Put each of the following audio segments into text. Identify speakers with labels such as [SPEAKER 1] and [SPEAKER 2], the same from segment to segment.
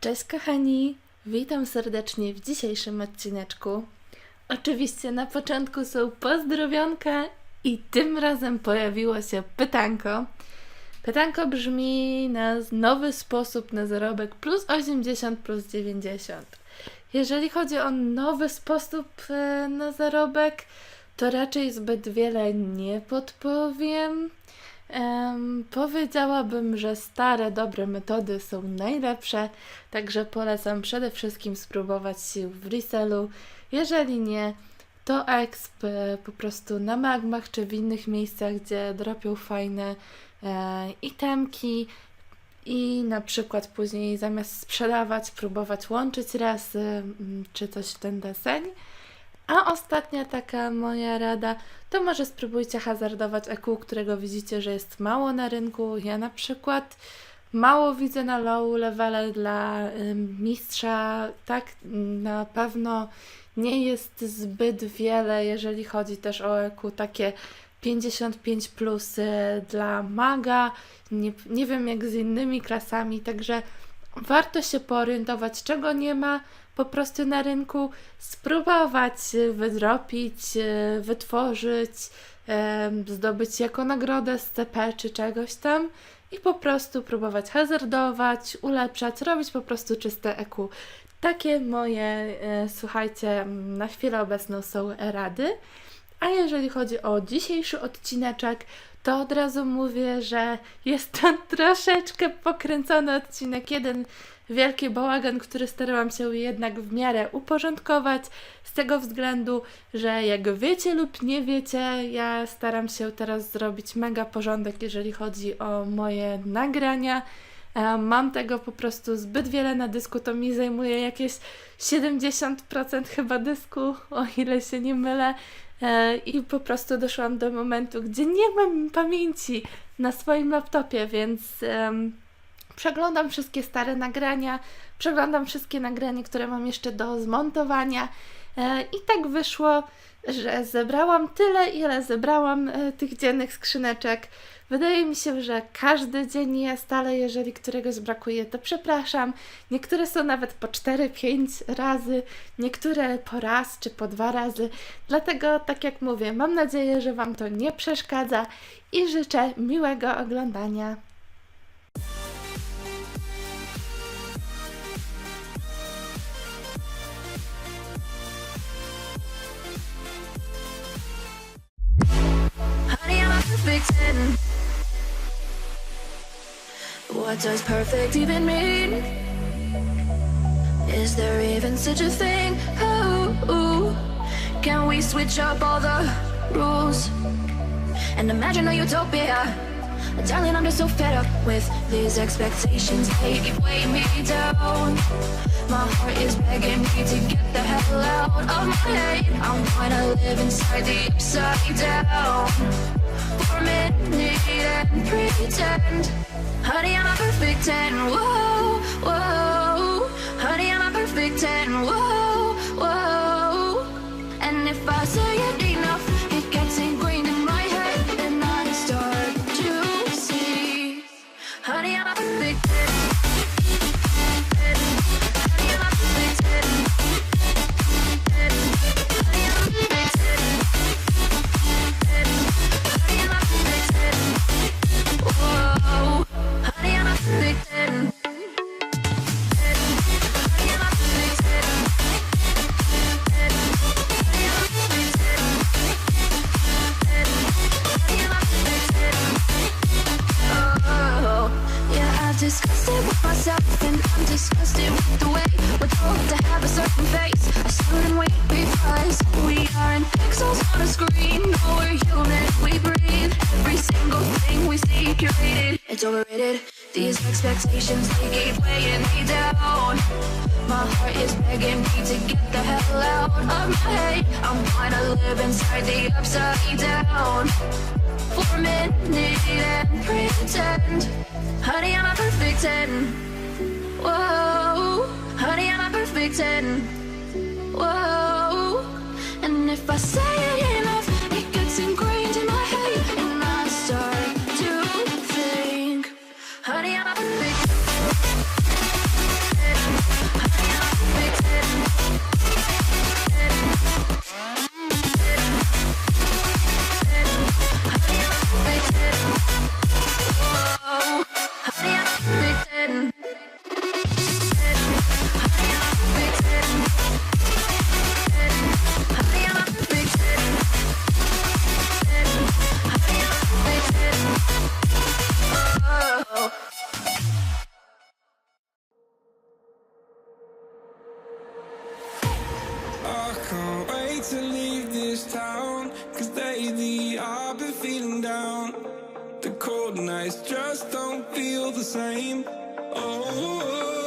[SPEAKER 1] Cześć kochani, witam serdecznie w dzisiejszym odcineczku. Oczywiście na początku są pozdrowionka i tym razem pojawiło się pytanko. Pytanko brzmi na nowy sposób na zarobek plus 80 plus 90. Jeżeli chodzi o nowy sposób e, na zarobek, to raczej zbyt wiele nie podpowiem. Em, powiedziałabym, że stare, dobre metody są najlepsze, także polecam przede wszystkim spróbować sił w resellu. Jeżeli nie, to exp e, po prostu na magmach czy w innych miejscach, gdzie dropią fajne e, itemki i na przykład później zamiast sprzedawać, próbować łączyć rasy mm, czy coś w ten deseń. A ostatnia taka moja rada, to może spróbujcie hazardować EQ, którego widzicie, że jest mało na rynku. Ja na przykład mało widzę na low levele dla mistrza. Tak, na pewno nie jest zbyt wiele, jeżeli chodzi też o EQ, takie 55 plus y, dla maga. Nie, nie wiem jak z innymi klasami, także warto się poorientować, czego nie ma po prostu na rynku, spróbować y, wydropić, y, wytworzyć, zdobyć jako nagrodę z CP czy czegoś tam i po prostu próbować hazardować, ulepszać, robić po prostu czyste EQ. Takie moje, e, słuchajcie, na chwilę obecną są rady. A jeżeli chodzi o dzisiejszy odcineczek, to od razu mówię, że jest to troszeczkę pokręcony odcinek. Jeden wielki bałagan, który starałam się jednak w miarę uporządkować, z tego względu, że jak wiecie lub nie wiecie, ja staram się teraz zrobić mega porządek, jeżeli chodzi o moje nagrania. E, Mam tego po prostu zbyt wiele na dysku, to mi zajmuje jakieś 70% chyba dysku, o ile się nie mylę. E, I po prostu doszłam do momentu, gdzie nie mam pamięci na swoim laptopie, więc przeglądam wszystkie stare nagrania, przeglądam wszystkie nagrania, które mam jeszcze do zmontowania. E, I tak wyszło, że zebrałam tyle, ile zebrałam e, tych dziennych skrzyneczek. Wydaje mi się, że każdy dzień jest, ale jeżeli któregoś brakuje, to przepraszam. Niektóre są nawet po 4-5 razy, niektóre po raz czy po dwa razy. Dlatego, tak jak mówię, mam nadzieję, że Wam to nie przeszkadza i życzę miłego oglądania.
[SPEAKER 2] I'm a perfect 10. What does perfect even mean? Is there even such a thing? Oh, can we switch up all the rules and imagine a utopia? Darling, I'm just so fed up with these expectations. They keep weighing me down. My heart is begging me to get the hell out of my head. I'm gonna live inside the upside down for a minute and pretend. Honey, I'm a perfect 10. Whoa, whoa. Honey, I'm a perfect 10. Whoa, whoa. I'm a These expectations, they keep weighing me down. My heart is begging me to get the hell out of my head. I'm gonna live inside the upside down for a minute and pretend. Honey, I'm a perfect 10. Whoa, honey, I'm a perfect 10. Whoa,
[SPEAKER 3] Lately I've been feeling down. The cold nights just don't feel the same. Oh.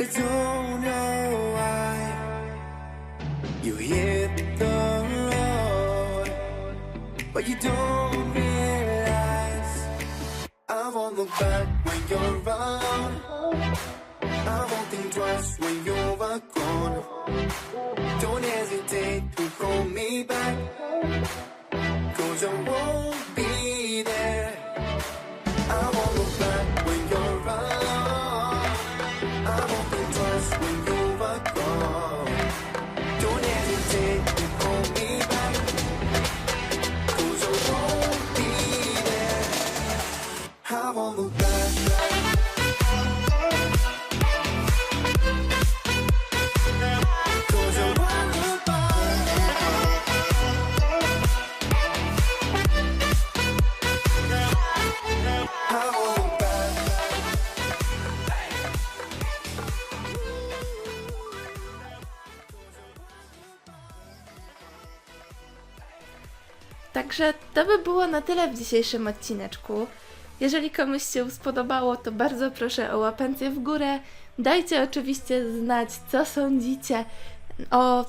[SPEAKER 3] I
[SPEAKER 4] don't know why you hit the road, but you don't realize I won't look back when you're around. I won't think twice when you're gone. Don't hesitate to call me back, cause I won't be.
[SPEAKER 1] Także to by było na tyle w dzisiejszym odcineczku. Jeżeli komuś się spodobało, to bardzo proszę o łapencję w górę. Dajcie oczywiście znać, co sądzicie o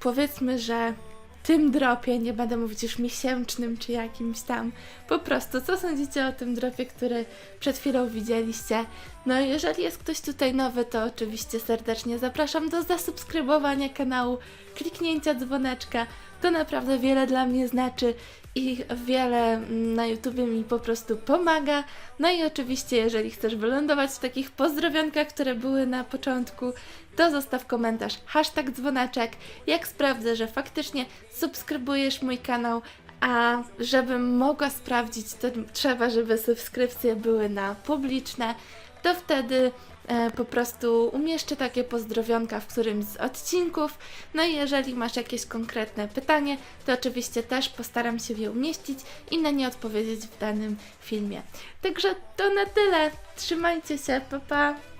[SPEAKER 1] powiedzmy, że tym dropie, nie będę mówić już miesięcznym czy jakimś tam, po prostu co sądzicie o tym dropie, który przed chwilą widzieliście. No i jeżeli jest ktoś tutaj nowy, to oczywiście serdecznie zapraszam do zasubskrybowania kanału, kliknięcia dzwoneczka, to naprawdę wiele dla mnie znaczy i wiele mm, na YouTubie mi po prostu pomaga. No i oczywiście, jeżeli chcesz wylądować w takich pozdrowionkach, które były na początku, to zostaw komentarz, hashtag dzwoneczek. Jak sprawdzę, że faktycznie subskrybujesz mój kanał, a żebym mogła sprawdzić, to trzeba, żeby subskrypcje były na publiczne, to wtedy po prostu umieszczę takie pozdrowionka w którymś z odcinków. No i jeżeli masz jakieś konkretne pytanie, to oczywiście też postaram się je umieścić i na nie odpowiedzieć w danym filmie. Także to na tyle. Trzymajcie się, pa pa!